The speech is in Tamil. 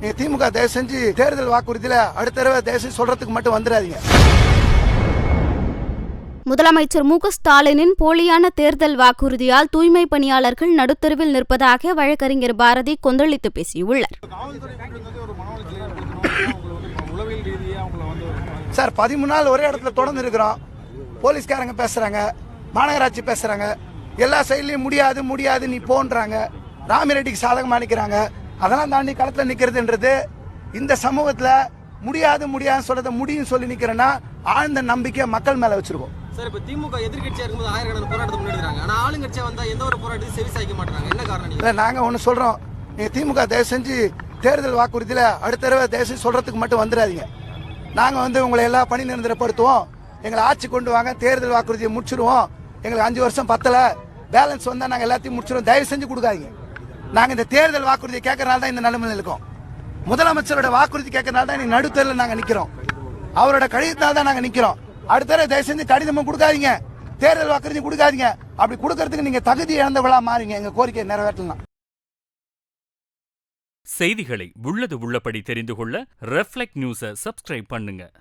திமுக தயவு செஞ்சு தேர்தல் வாக்குறுதியில அடுத்த தடவை தயவு செஞ்சு சொல்றதுக்கு மட்டும் வந்துடாதீங்க. முதலமைச்சர் மு ஸ்டாலினின் போலியான தேர்தல் வாக்குறுதியால் தூய்மை பணியாளர்கள் நடுத்தருவில் நிற்பதாக வழக்கறிஞர் பாரதி கொந்தளித்து பேசியுள்ளார். சார் பதிமூணு நாள் ஒரே இடத்துல தொடர்ந்து இருக்கிறோம். போலீஸ்காரங்க பேசுறாங்க மாநகராட்சி பேசுறாங்க. எல்லா சைட்லயும் முடியாது முடியாது நீ போன்றாங்க. ராமிரெட்டிக்கு சாதகமா நிக்கிறாங்க. அதெல்லாம் தாண்டி களத்துல நிக்கிறதுன்றது இந்த சமூகத்துல முடியாது முடியாதுன்னு சொல்றத முடியும் சொல்லி நிக்கிறேன்னா ஆழ்ந்த நம்பிக்கை மக்கள் மேல வச்சிருக்கோம். சார் இப்ப திமுக எதிர்க்கட்சியா இருக்கும்போது ஆயிரக்கணக்கான போராட்டத்தை முன்னெடுக்கிறாங்க. ஆனா ஆளுங்கட்சியா வந்தா எந்த ஒரு போராட்டத்தையும் செவி சாய்க்க மாட்டாங்க என்ன காரணம் இல்ல நாங்க ஒண்ணு சொல்றோம். நீங்க திமுக தயவு செஞ்சு தேர்தல் வாக்குறுதியில அடுத்த தடவை தயவு செஞ்சு சொல்றதுக்கு மட்டும் வந்துடாதீங்க. நாங்க வந்து உங்களை எல்லாம் பணி நிரந்தரப்படுத்துவோம். எங்களை ஆட்சி கொண்டு வாங்க தேர்தல் வாக்குறுதியை முடிச்சிருவோம். எங்களுக்கு அஞ்சு வருஷம் பத்தல. பேலன்ஸ் வந்தா நாங்க எல்லாத்தையும் முடிச்சிருவோம். தயவு செஞ்சு கொடுக்காதீங்க. நாங்கள் இந்த தேர்தல் வாக்குறுதியை கேட்கறனால தான் இந்த நிலைமையில் இருக்கோம். முதலமைச்சரோட வாக்குறுதி கேட்கறனால தான் இன்னைக்கு நடுத்தரில் நாங்கள் நிற்கிறோம் அவரோட கடிதத்தால் தான் நாங்கள் நிற்கிறோம் அடுத்த தடவை தயவு செஞ்சு கடிதமும் கொடுக்காதீங்க. தேர்தல் வாக்குறுதி கொடுக்காதீங்க. அப்படி கொடுக்கறதுக்கு நீங்கள் தகுதி இழந்தவங்களா மாறிங்க. எங்கள் கோரிக்கையை நிறைவேற்றலாம். செய்திகளை உள்ளது உள்ளபடி தெரிந்து கொள்ள ரெஃப்ளெக்ட் நியூஸை சப்ஸ்கிரைப் பண்ணுங்கள்